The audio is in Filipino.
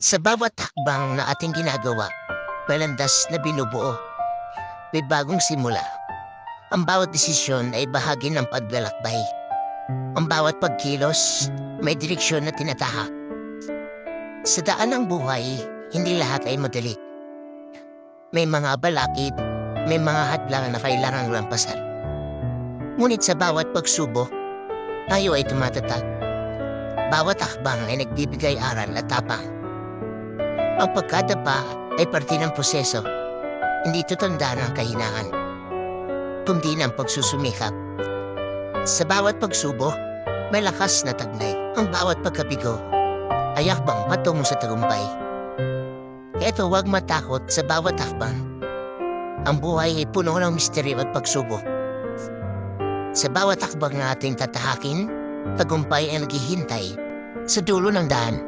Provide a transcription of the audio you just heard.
Sa bawat hakbang na ating ginagawa, may landas na binubuo. May bagong simula. Ang bawat desisyon ay bahagi ng paglalakbay. Ang bawat pagkilos, may direksyon na tinatahak. Sa daan ng buhay, hindi lahat ay madali. May mga balakid, may mga hadlang na kailangang lampasan. Ngunit sa bawat pagsubok, tayo ay tumatatag. Bawat akbang ay nagbibigay aral at tapang. Ang pagkadapa ay parte ng proseso. Hindi ito tanda ng kahinaan, kundi ng pagsusumikap. Sa bawat pagsubok, may lakas na tagnay. Ang bawat pagkabigo ay akbang patungo sa tagumpay. Kaya ito huwag matakot sa bawat akbang. Ang buhay ay puno ng misteryo at pagsubok. Sa bawat akbang na ating tatahakin, tagumpay ay naghihintay sa dulo ng daan.